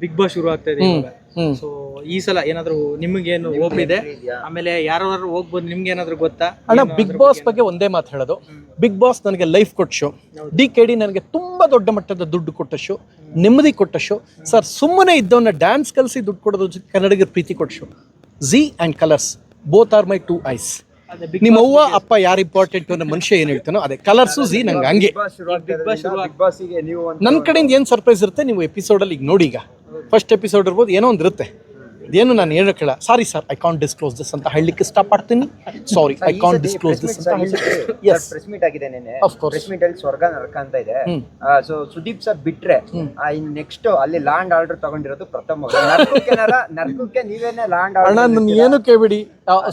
Big boss ಶುರು ಆಗ್ತಾ ಇದೆ ಇವಾಗ. ಹ್ಮ್. ಸೊ ಈ ಸಲ ಏನಾದ್ರು ನಿಮ್ಗೇನು ಹೋಪ್ ಇದೆ? ಆಮೇಲೆ ಯಾರು ಹೋಗ್ಬೋದು ನಿಮ್ಗೆ ಏನಾದ್ರು ಗೊತ್ತಾ? ಅಣ್ಣ ಬಿಗ್ ಬಾಸ್ ಬಗ್ಗೆ ಒಂದೇ ಮಾತು ಹೇಳೋದು. ಬಿಗ್ ಬಾಸ್ ನನಗೆ ಲೈಫ್ ಕೊಟ್ಟ ಶೋ ಡಿ ಕೆ ಡಿ ನನಗೆ ತುಂಬಾ ದೊಡ್ಡ ಮಟ್ಟದ ದುಡ್ಡು ಕೊಟ್ಟ ಶೋ ನೆಮ್ಮದಿ ಕೊಟ್ಟ ಶೋ ಸರ್ ಸುಮ್ಮನೆ ಇದ್ದವನ್ನ ಡ್ಯಾನ್ಸ್ ಕಲಿಸಿ ದುಡ್ಡು ಕೊಡೋದ್ರ ಜೊತೆ ಕನ್ನಡಿಗರ ಪ್ರೀತಿ ಕೊಟ್ಟ show Zee and Colors both are my two eyes ಅದೇ ನಿಮ್ಮ ಅವ್ವ ಅಪ್ಪ ಯಾರು ಇಂಪಾರ್ಟೆಂಟ್ ಅನ್ನೋ ಮನುಷ್ಯ ಏನ್ ಹೇಳ್ತಾನೋ ಅದೇ ಕಲರ್ಸು ಝಿ ನಂಗೆ ಹಂಗೆ. ಬಿಗ್ ಬಾಸ್ ಶುರು ಬಿಗ್ ನೀವು ಒಂದು ನನ್ನ ಕಡೆಯಿಂದ ಏನು ಸರ್ಪ್ರೈಸ್ ಇರುತ್ತೆ ನೀವು ಎಪಿಸೋಡಲ್ಲಿ ಈಗ ನೋಡಿ ಈಗ. ಫಸ್ಟ್ ಎಪಿಸೋಡ್ ಇರ್ಬೋದು ಏನೋ ಒಂದು ಇರುತ್ತೆ ಇದೇನು ನಾನು ಏನು ಕೇಳ sorry sir I can't disclose this ಅಂತ ಹೇಳಲಿಕ್ಕೆ ಇಷ್ಟಪಡ್ತೀನಿ. Sorry I can't disclose this ಅಂತ ಎಸ್ ಪ್ರೆಸ್ ಮೀಟ್ ಆಗಿದೆ ನೆನೆ. ಪ್ರೆಸ್ ಮೀಟ್ ಅಲ್ಲಿ ಸ್ವರ್ಗ ನರಕ ಅಂತ ಇದೆ. ಸೊ ಸುದೀಪ್ ಸರ್ ಬಿಟ್ರೆ ಇನ್ ನೆಕ್ಸ್ಟ್ ಅಲ್ಲಿ ಲ್ಯಾಂಡ್ ಆರ್ಡರ್ ತಗೊಂಡಿರೋದು ಪ್ರಥಮ ನರಕಕ್ಕೆ ನರ- ನರಕಕ್ಕೆ ನೀವೇನೆ ಲ್ಯಾಂಡ್ ಅಣ್ಣ ನನ್ನ ಏನು ಕೇಳಿಬಿಡಿ.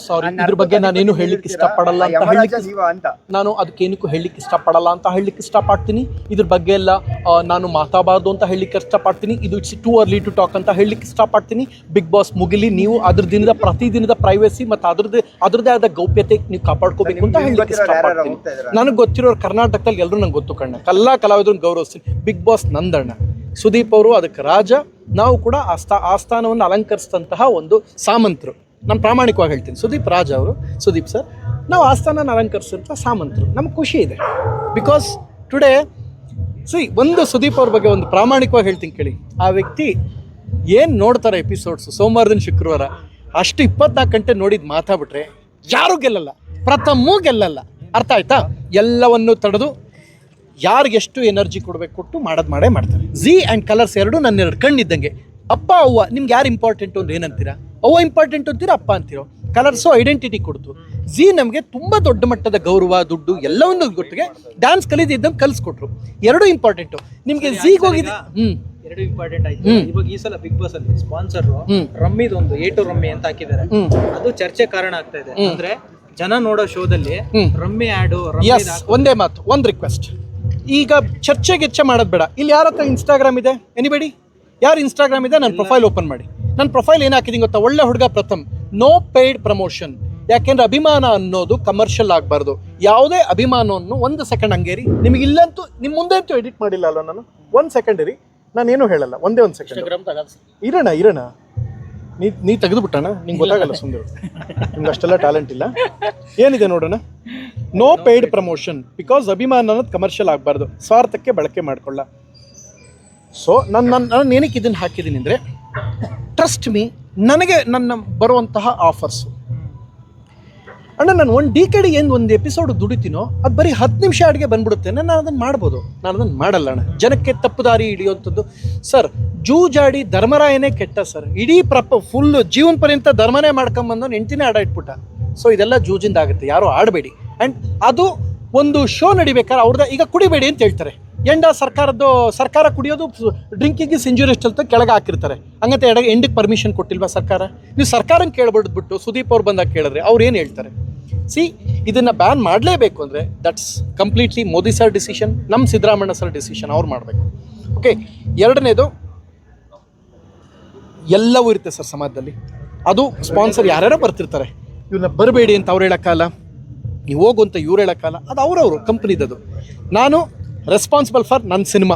ಸಾರಿ ಇದ್ರ ಬಗ್ಗೆ ನಾನೇನು ಹೇಳಲಿಕ್ಕೆ ಇಷ್ಟಪಡಲ್ಲ ಅಂತ ಹೇಳಲಿಕ್ಕೆ ಅಂತ. ನಾನು ಅದಕ್ಕೇನಕ್ಕೂ ಹೇಳಲಿಕ್ಕೆ ಇಷ್ಟಪಡಲ್ಲ ಅಂತ ಹೇಳಲಿಕ್ಕೆ ಇಷ್ಟಪಡ್ತೀನಿ. ಇದ್ರ ಬಗ್ಗೆ ಎಲ್ಲ ನಾನು ಮಾತಾಡಬಾರ್ದು ಅಂತ ಹೇಳಲಿಕ್ಕೆ ಇಷ್ಟಪಡ್ತೀನಿ. ಇದು it's too early to talk ಅಂತ ಹೇಳಲಿಕ್ಕೆ ಇಷ್ಟಪಡ್ತೀನಿ. ಬಿಗ್ ಬಾಸ್ ಮುಗಿಲಿ ನೀವು ಅದ್ರ ದಿನದ ಪ್ರತಿದಿನದ ಪ್ರೈವಸಿ ಮತ್ತು ಅದ್ರದ್ದು ಅದ್ರದ್ದೇ ಆದ ಗೌಪ್ಯತೆ ನೀವು ಕಾಪಾಡ್ಕೋಬೇಕು ಅಂತ ಹೇಳಲಿಕ್ಕೆ ಇಷ್ಟಪಡ್ತೀನಿ? ನನಗೆ ಗೊತ್ತಿರೋರು ಕರ್ನಾಟಕದಲ್ಲಿ ಎಲ್ಲರೂ ನಂಗೆ ಗೊತ್ತು ಕಣ್ಣ. ಎಲ್ಲ ಕಲಾವಿದ್ರು ಗೌರವಿಸ್ತೀನಿ. ಬಿಗ್ ಬಾಸ್ ನಂದಣ್ಣ. ಸುದೀಪ್ ಅವರು ಅದಕ್ಕೆ ರಾಜ. ನಾವು ಕೂಡ ಆ ಸ್ಥಾ ಆ ಸ್ಥಾನವನ್ನು ಅಲಂಕರಿಸಿದಂತಹ ಒಂದು ಸಾಮಂತರು. ನಾನು ಪ್ರಾಮಾಣಿಕವಾಗಿ ಹೇಳ್ತೀನಿ. ಸುದೀಪ್ ರಾಜ ಅವರು ಸುದೀಪ್ ಸರ್ ನಾವು ಆಸ್ಥಾನನ ಸ್ಥಾನನ ಅಲಂಕರಿಸಿದಂಥ ಸಾಮಂತರು. ನಮ್ಗೆ ಖುಷಿ ಇದೆ. ಬಿಕಾಸ್ ಟುಡೇ ಸಿ ಒಂದು ಸುದೀಪ್ ಅವ್ರ ಬಗ್ಗೆ ಒಂದು ಪ್ರಾಮಾಣಿಕವಾಗಿ ಹೇಳ್ತೀನಿ ಕೇಳಿ. ಆ ವ್ಯಕ್ತಿ ಏನು ನೋಡ್ತಾರೆ ಎಪಿಸೋಡ್ಸು ಸೋಮವಾರದಿಂದ ಶುಕ್ರವಾರ. ಅಷ್ಟು ಇಪ್ಪತ್ನಾಲ್ಕು ಗಂಟೆ ನೋಡಿದ್ದು ಮಾತಾಡ್ಬಿಟ್ರೆ ಯಾರು ಗೆಲ್ಲಲ್ಲ. ಪ್ರಥಮೂ ಗೆಲ್ಲಲ್ಲ. ಅರ್ಥ ಆಯ್ತಾ? ಎಲ್ಲವನ್ನು ತಡೆದು ಯಾರಿಗೆಷ್ಟು ಎನರ್ಜಿ ಕೊಡಬೇಕು ಕೊಟ್ಟು ಮಾಡೋದು ಮಾಡೇ ಮಾಡ್ತಾರೆ. ಝಿ ಆ್ಯಂಡ್ ಕಲರ್ಸ್ ಎರಡು ನನ್ನ ಎರಡು ಕಣ್ಣಿದ್ದಂಗೆ. ಅಪ್ಪ, ಅವ್ವ, ನಿಮ್ಗೆ ಯಾರು ಇಂಪಾರ್ಟೆಂಟ್ ಅಂದ್ರೆ ಏನಂತೀರಾ? ಅವ್ವ ಇಂಪಾರ್ಟೆಂಟ್ ಅಂತೀರಾ, ಅಪ್ಪ ಅಂತೀರೋ? ಕಲರ್ಸು ಐಡೆಂಟಿಟಿ ಕೊಡ್ತು. ಝಿ ನಮಗೆ ತುಂಬ ದೊಡ್ಡ ಮಟ್ಟದ ಗೌರವ, ದುಡ್ಡು ಎಲ್ಲವನ್ನೂ ಗೊತ್ತಿಗೆ ಡ್ಯಾನ್ಸ್ ಕಲಿದಿದ್ದಂಗೆ ಕಲಿಸ್ಕೊಟ್ರು. ಎರಡೂ ಇಂಪಾರ್ಟೆಂಟು ನಿಮಗೆ ಝೀಗೆ ಹೋಗಿದೆ ಹ್ಞೂ ಎರಡು ಇಂಪಾರ್ಟೆಂಟ್ ಆಯ್ತು. ಇವಾಗ ಈ ಸಲ ಬಿಗ್ ಬಾಸ್ ಅಲ್ಲಿ ಸ್ಪಾನ್ಸರ್ ರಮ್ಮಿದ್ ಒಂದು ಏಟು ರಮ್ಮಿ ಅಂತ ಹಾಕಿದ್ದಾರೆ. ಅದು ಚರ್ಚೆ ಕಾರಣ ಆಗ್ತಾ ಇದೆ. ಅಂದ್ರೆ ಜನ ನೋಡೋ ಶೋದಲ್ಲಿ. ರಮ್ಮಿ ಆಡು ಎಸ್ ಒಂದೇ ಮಾತು ಒಂದು ರಿಕ್ವೆಸ್ಟ್ ಈಗ ಚರ್ಚೆ ಗೆಚ್ಚೆ ಮಾಡೋದು ಬೇಡ. ಇಲ್ಲಿ ಯಾರ ಹತ್ರ ಇನ್ಸ್ಟಾಗ್ರಾಮ್ ಇದೆ? ಎನಿಬೇಡಿ ಯಾರು ಇನ್ಸ್ಟಾಗ್ರಾಮ್ ಇದೆ? ನನ್ನ ಪ್ರೊಫೈಲ್ ಓಪನ್ ಮಾಡಿ. ನನ್ನ ಪ್ರೊಫೈಲ್ ಏನ್ ಹಾಕಿದೀನಿ ಗೊತ್ತಾ? ಒಳ್ಳೆ ಹುಡುಗ ಪ್ರಥಮ್. ನೋ ಪೇಯ್ಡ್ ಪ್ರಮೋಷನ್ ಯಾಕೆಂದ್ರೆ ಅಭಿಮಾನ ಅನ್ನೋದು ಕಮರ್ಷಿಯಲ್ ಆಗಬಾರ್ದು. ಯಾವುದೇ ಅಭಿಮಾನವನ್ನು ಒಂದು ಸೆಕೆಂಡ್ ಹಂಗೇರಿ. ನಿಮಗೆ ಇಲ್ಲಂತೂ ನಿಮ್ಮ ಮುಂದೆ ಅಂತೂ ಎಡಿಟ್ ಮಾಡಿಲ್ಲ ಅಲ್ಲ ನಾನು? ಒಂದು ಸೆಕೆಂಡ್ ಇರಿ. ನಾನೇನು ಹೇಳಲ್ಲ ಒಂದೇ ಒಂದು ಸೆಕೆಂಡ್ ಇರೋಣ ಇರೋಣ. ನೀ ನೀ ತೆಗೆದುಬಿಟ್ಟಣ ನಿಂಗೆ ಗೊತ್ತಾಗಲ್ಲ ಸುಂದರ ನಿಮ್ಗೆ ಅಷ್ಟೆಲ್ಲ ಟ್ಯಾಲೆಂಟ್ ಇಲ್ಲ. ಏನಿದೆ ನೋಡೋಣ? ನೋ ಪೇಯ್ಡ್ ಪ್ರಮೋಷನ್ ಬಿಕಾಸ್ ಅಭಿಮಾನ ಅನ್ನೋದು ಕಮರ್ಷಿಯಲ್ ಆಗಬಾರ್ದು. ಸ್ವಾರ್ಥಕ್ಕೆ ಬಳಕೆ ಮಾಡ್ಕೊಳ್ಳ. ಸೊ ನನ್ನ ನನ್ನ ನಾನು ಏನಕ್ಕೆ ಇದನ್ನು ಹಾಕಿದ್ದೀನಿ ಅಂದರೆ ಟ್ರಸ್ಟ್ ಮೀ ನನಗೆ ನನ್ನ ಬರುವಂತಹ ಆಫರ್ಸು ಅಣ್ಣ, ನಾನು ಒಂದು ಡಿ ಕೆಡಿ ಏನು ಒಂದು ಎಪಿಸೋಡ್ ದುಡಿತೀನೋ, ಅದು ಬರೀ ಹತ್ತು ನಿಮಿಷ ಅಡುಗೆ ಬಂದ್ಬಿಡುತ್ತೆ ನಾನು ಅದನ್ನು ಮಾಡ್ಬೋದು. ನಾನು ಅದನ್ನು ಮಾಡಲ್ಲ ಅಣ್ಣ. ಜನಕ್ಕೆ ತಪ್ಪು ದಾರಿ ಹಿಡಿಯುವಂಥದ್ದು. ಸರ್, ಜೂಜಾಡಿ ಧರ್ಮರಾಯನೇ ಕೆಟ್ಟ ಸರ್. ಇಡೀ ಪ್ರಪ ಫುಲ್ ಜೀವನ ಪರ್ಯಂತ ಧರ್ಮನೇ ಮಾಡ್ಕೊಂಬಂದು ಎಂಟಿನೇ ಆಡ ಇಟ್ಬಿಟ್ಟ. ಸೊ ಇದೆಲ್ಲ ಜೂಜಿಂದ ಆಗುತ್ತೆ ಯಾರೂ ಆಡಬೇಡಿ. ಆ್ಯಂಡ್ ಅದು ಒಂದು ಶೋ ನಡಿಬೇಕಾದ್ರೆ ಅವ್ರದ್ದು ಈಗ ಕುಡಿಬೇಡಿ ಅಂತ ಹೇಳ್ತಾರೆ. ಎಂಡ ಸರ್ಕಾರದ್ದು, ಸರ್ಕಾರ ಕುಡಿಯೋದು ಡ್ರಿಂಕಿಂಗ್ ಇಸ್ ಅಂತ ಕೆಳಗೆ ಹಾಕಿರ್ತಾರೆ. ಹಂಗಂತ ಎಡ ಎಂಡಿಗೆ ಪರ್ಮಿಷನ್ ಕೊಟ್ಟಿಲ್ವಾ ಸರ್ಕಾರ? ನೀವು ಸರ್ಕಾರನ ಕೇಳ್ಬಿಡ್ಬಿಟ್ಟು ಸುದೀಪ್ ಅವ್ರು ಬಂದಾಗ ಕೇಳಿದ್ರೆ ಅವ್ರು ಏನು ಹೇಳ್ತಾರೆ? ಸಿ, ಇದನ್ನು ಬ್ಯಾನ್ ಮಾಡಲೇಬೇಕು ಅಂದರೆ that's completely Modi sir decision ನಮ್ಮ ಸಿದ್ದರಾಮಣ್ಣ ಸರ್ ಡಿಸಿಷನ್ ಅವ್ರು ಮಾಡಬೇಕು. ಓಕೆ ಎರಡನೇದು, ಎಲ್ಲವೂ ಇರುತ್ತೆ ಸರ್ ಸಮಾಜದಲ್ಲಿ. ಅದು ಸ್ಪಾನ್ಸರ್ ಯಾರ್ಯಾರೋ ಬರ್ತಿರ್ತಾರೆ. ಇವನ್ನ ಬರಬೇಡಿ ಅಂತ ಅವ್ರು ಹೇಳೋಕ್ಕಲ್ಲ ನೀವು ಹೋಗು ಅಂತ ಇವ್ರು ಹೇಳೋಕ್ಕಲ್ಲ ಅದು ಅವರವರು ಕಂಪ್ನಿದದು ನಾನು ರೆಸ್ಪಾನ್ಸಿಬಲ್ ಫಾರ್ ನನ್ನ ಸಿನಿಮಾ